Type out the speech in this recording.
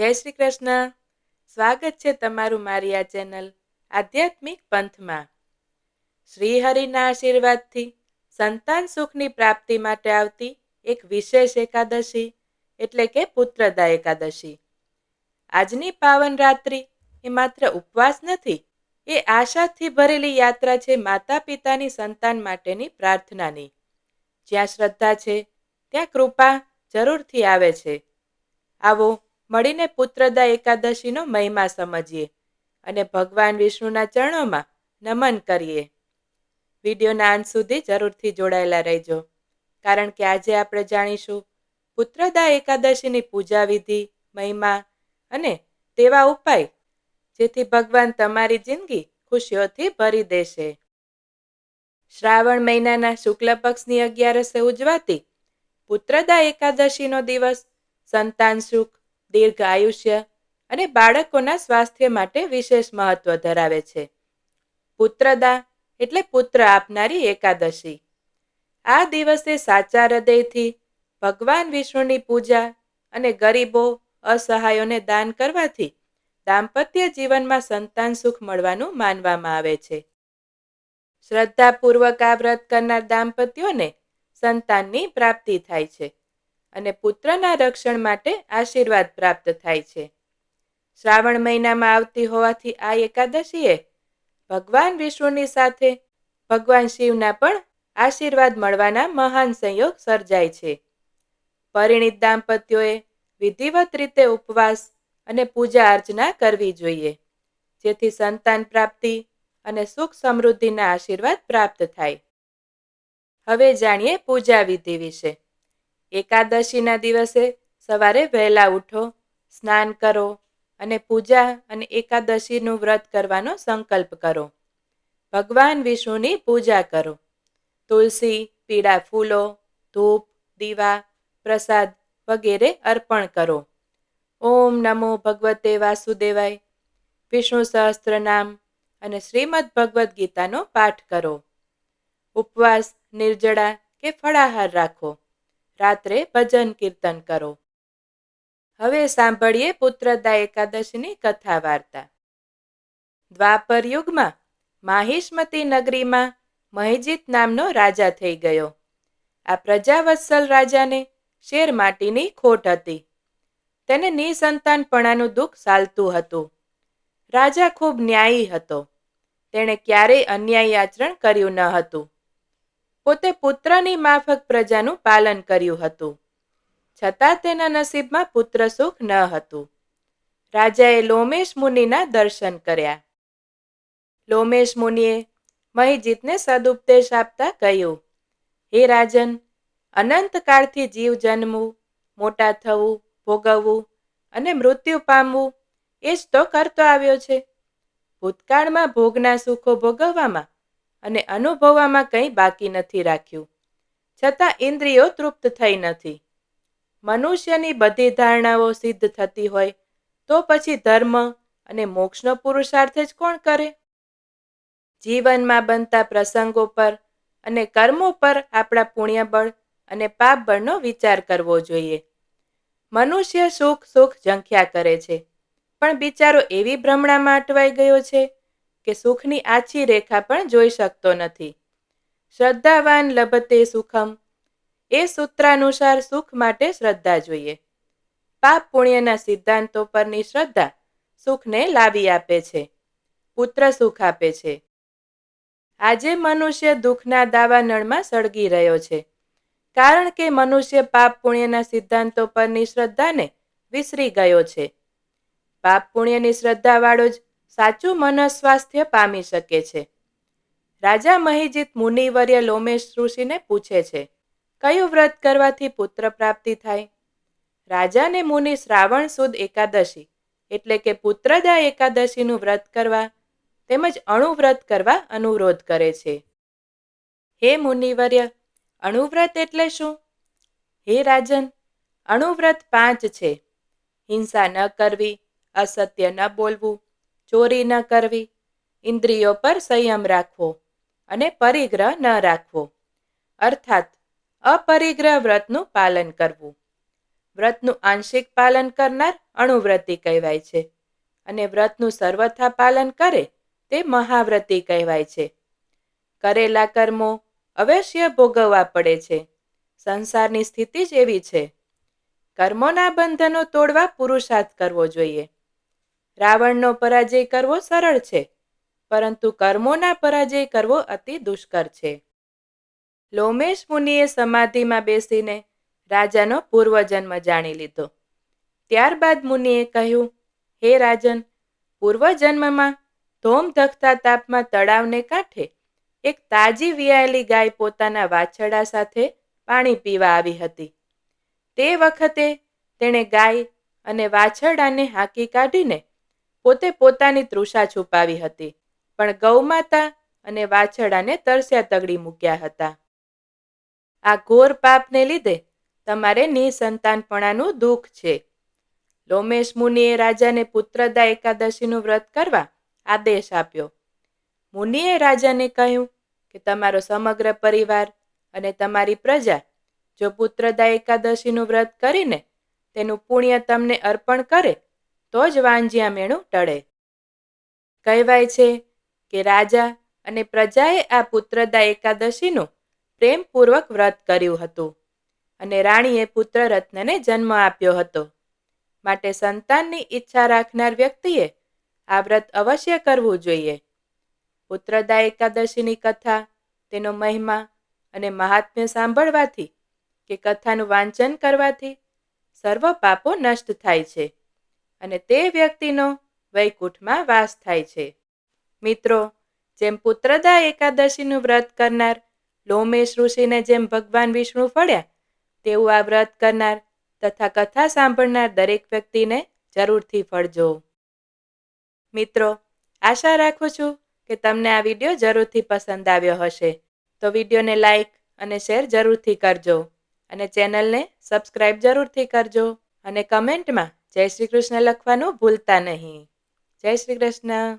જય શ્રી કૃષ્ણ. સ્વાગત છે તમારું મારી આ ચેનલ આધ્યાત્મિક પંથમાં. શ્રી હરિના આશીર્વાદથી સંતાન સુખની પ્રાપ્તિ માટે આવતી એક વિશેષ એકાદશી, એટલે કે પુત્રદા એકાદશી. આજની પાવન રાત્રિ એ માત્ર ઉપવાસ નથી, એ આશાથી ભરેલી યાત્રા છે માતા પિતાની સંતાન માટેની પ્રાર્થનાની. જ્યાં શ્રદ્ધા છે, ત્યાં કૃપા જરૂરથી આવે છે. આવો મળીને પુત્રદા એકાદશીનો મહિમા સમજીએ અને ભગવાન વિષ્ણુના ચરણોમાં નમન કરીએ. વિડીયોના અંત સુધી જરૂરથી જોડાયેલા રહેજો. કારણ કે આજે આપણે જાણીશું પુત્રદા એકાદશીની પૂજા વિધિ, મહિમા અને તેવા ઉપાય જેથી ભગવાન તમારી જિંદગી ખુશીઓથી ભરી દેશે. શ્રાવણ મહિનાના શુક્લ પક્ષની અગિયારસે ઉજવાતી પુત્રદા એકાદશીનો દિવસ સંતાન સુખ દીર્ઘ આયુષ્ય અને બાળકોના સ્વાસ્થ્ય માટે વિશેષ મહત્વ ધરાવે છે. પુત્રદા એટલે પુત્ર આપનારી એકાદશી. આ દિવસે સાચા હૃદયથી ભગવાન વિષ્ણુની પૂજા અને ગરીબો અસહાયોને દાન કરવાથી દાંપત્ય જીવનમાં સંતાન સુખ મળવાનું માનવામાં આવે છે. શ્રદ્ધાપૂર્વક આ વ્રત કરનાર દાંપત્યોને સંતાનની પ્રાપ્તિ થાય છે. અને પુત્રના રક્ષણ માટે આશીર્વાદ પ્રાપ્ત થાય છે. શ્રાવણ મહિનામાં આવતી હોવાથી આ એકાદશીએ ભગવાન વિષ્ણુની સાથે ભગવાન શિવના પણ આશીર્વાદ મળવાના મહાન સંયોગ સર્જાય છે. પરિણિત દાંપત્યોએ વિધિવત રીતે ઉપવાસ અને પૂજા અર્ચના કરવી જોઈએ, જેથી સંતાન પ્રાપ્તિ અને સુખ સમૃદ્ધિના આશીર્વાદ પ્રાપ્ત થાય. હવે જાણીએ પૂજા વિધિ વિશે. એકાદશીના દિવસે સવારે વહેલા ઉઠો, સ્નાન કરો અને પૂજા અને એકાદશીનું વ્રત કરવાનો સંકલ્પ કરો. ભગવાન વિષ્ણુની પૂજા કરો. તુલસી, પીળા ફૂલો, ધૂપ, દીવા, પ્રસાદ વગેરે અર્પણ કરો. ઓમ નમો ભગવતે વાસુદેવાય. વિષ્ણુ સહસ્ત્ર નામ અને શ્રીમદ ભગવદ્ ગીતાનો પાઠ કરો. ઉપવાસ, નિર્જળા કે ફળાહાર રાખો. રાત્રે ભજન કીર્તન કરો. હવે સાંભળીએ પુત્રદા એકાદશીની કથા વાર્તા. દ્વાપર યુગમાં માહિષ્મતી નગરીમાં મહિજીત નામનો રાજા થઈ ગયો. આ પ્રજાવત્સલ રાજાને શેર માટીની ખોટ હતી. તેને નિસંતાનપણાનું દુઃખ સાલતું હતું. રાજા ખૂબ ન્યાયી હતો. તેણે ક્યારેય અન્યાયી આચરણ કર્યું ન હતું. પોતે પુત્રની માફક પ્રજાનું પાલન કર્યું હતું. છતાં તેના નસીબમાં પુત્ર સુખ ન હતું. રાજાએ લોમેશ મુનિના દર્શન કર્યા. લોમેશ મુનિએ મહિજીતને સદુપદેશ આપતા કહ્યું, હે રાજન અનંતકાળથી જીવ જન્મવું, મોટા થવું, ભોગવવું અને મૃત્યુ પામવું એ જ તો કરતો આવ્યો છે. ભૂતકાળમાં ભોગના સુખો ભોગવવામાં અને અનુભવવામાં કંઈ બાકી નથી રાખ્યું. છતાં ઇન્દ્રિયો તૃપ્ત થઈ નથી. મનુષ્યની બધી ધારણાઓ સિદ્ધ થતી હોય, તો પછી ધર્મ અને મોક્ષનો પુરુષાર્થ જ કોણ કરે? જીવનમાં બનતા પ્રસંગો પર અને કર્મો પર આપણા પુણ્યબળ અને પાપ બળનો વિચાર કરવો જોઈએ. મનુષ્ય સુખ સુખ ઝંખ્યા કરે છે, પણ બિચારો એવી ભ્રમણામાં અટવાઈ ગયો છે કે સુખની આછી રેખા પણ જોઈ શકતો નથી. શ્રદ્ધાવાન લભતે સુખમ. એ સૂત્રાનુસાર સુખ માટે શ્રદ્ધા જોઈએ. પાપ પુણ્યના સિદ્ધાંતો પરની શ્રદ્ધા સુખને લાવી આપે છે. પુત્ર સુખ આપે છે. આજે મનુષ્ય દુઃખના દાવાનળમાં સળગી રહ્યો છે. કારણ કે મનુષ્ય પાપ પુણ્યના સિદ્ધાંતો પરની શ્રદ્ધાને વિસરી ગયો છે. પાપ પુણ્યની શ્રદ્ધાવાળો જ સાચું મનસ્વાસ્થ્ય પામી શકે છે. રાજા મહિજીત મુનિવર્ય લોમેશ ઋષિને પૂછે છે, કયું વ્રત કરવાથી પુત્ર પ્રાપ્તિ થાય? રાજાને મુનિ શ્રાવણ સુદ એકાદશી, એટલે કે પુત્રદા એકાદશીનું વ્રત કરવા, તેમજ અણુવ્રત કરવા અનુરોધ કરે છે. હે મુનિવર્ય, અણુવ્રત એટલે શું? હે રાજન, અણુવ્રત પાંચ છે. હિંસા ન કરવી, અસત્ય ન બોલવું ચોરી ન કરવી. ઇન્દ્રિયો પર સંયમ રાખવો અને પરિગ્રહ ન રાખવો. અર્થાત, અપરિગ્રહ વ્રતનું પાલન કરવું. વ્રતનું આંશિક પાલન કરનાર અણુવ્રતી કહેવાય છે અને વ્રતનું સર્વથા પાલન કરે તે મહાવ્રતી કહેવાય છે. કરેલા કર્મો અવશ્ય ભોગવવા પડે છે. સંસારની સ્થિતિ જ એવી છે. કર્મોના બંધનો તોડવા પુરુષાર્થ કરવો જોઈએ. રાવણનો પરાજય કરવો સરળ છે, પરંતુ કર્મોના પરાજય કરવો અતિ દુષ્કર છે. લોમેશ મુનિએ સમાધિમાં બેસીને રાજાનો પૂર્વજન્મ જાણી લીધો. ત્યારબાદ મુનિએ કહ્યું, હે રાજન, પૂર્વજન્મમાં ધોમ ધખતા તાપમાં તળાવને કાંઠે એક તાજી વિયાયેલી ગાય પોતાના વાછરડા સાથે પાણી પીવા આવી હતી. તે વખતે તેણે ગાય અને વાછરડાને હાંકી કાઢીને પોતે પોતાની તૃષા છુપાવી હતી, પણ ગૌમાતા અને વાછરડાને તરસ્યા તગડી મૂક્યા હતા. આ ઘોર પાપને લીધે તમારે નિસંતાનપણાનું દુઃખ છે. લોમેશ મુનિએ રાજાને પુત્રદા એકાદશીનું વ્રત કરવા આદેશ આપ્યો. મુનિએ રાજાને કહ્યું કે તમારો સમગ્ર પરિવાર અને તમારી પ્રજા જો પુત્રદા એકાદશીનું વ્રત કરીને તેનું પુણ્ય તમને અર્પણ કરે તો જ વાંજિયા મેણું ટળે. કહેવાય છે કે રાજા અને પ્રજાએ આ પુત્રદા એકાદશીનું પ્રેમપૂર્વક વ્રત કર્યું હતું અને રાણીએ પુત્ર રત્નને જન્મ આપ્યો હતો. માટે સંતાનની ઈચ્છા રાખનાર વ્યક્તિએ આ વ્રત અવશ્ય કરવું જોઈએ. પુત્રદા એકાદશીની કથા, તેનો મહિમા અને મહાત્મ્ય સાંભળવાથી કે કથાનું વાંચન કરવાથી સર્વ પાપો નષ્ટ થાય છે. અને તે વ્યક્તિનો વૈકુંઠમાં વાસ થાય છે. મિત્રો, જેમ પુત્રદા એકાદશીનું વ્રત કરનાર લોમેશ ઋષિને જેમ ભગવાન વિષ્ણુ ફળ્યા, તેવું આ વ્રત કરનાર તથા કથા સાંભળનાર દરેક વ્યક્તિને જરૂરથી ફળજો. મિત્રો, આશા રાખું છું કે તમને આ વીડિયો જરૂરથી પસંદ આવ્યો હશે. તો વિડીયોને લાઈક અને શેર જરૂરથી કરજો અને ચેનલને સબસ્ક્રાઈબ જરૂરથી કરજો અને કમેન્ટમાં જય શ્રી કૃષ્ણ લખવાનું ભૂલતા નહીં. જય શ્રી કૃષ્ણ.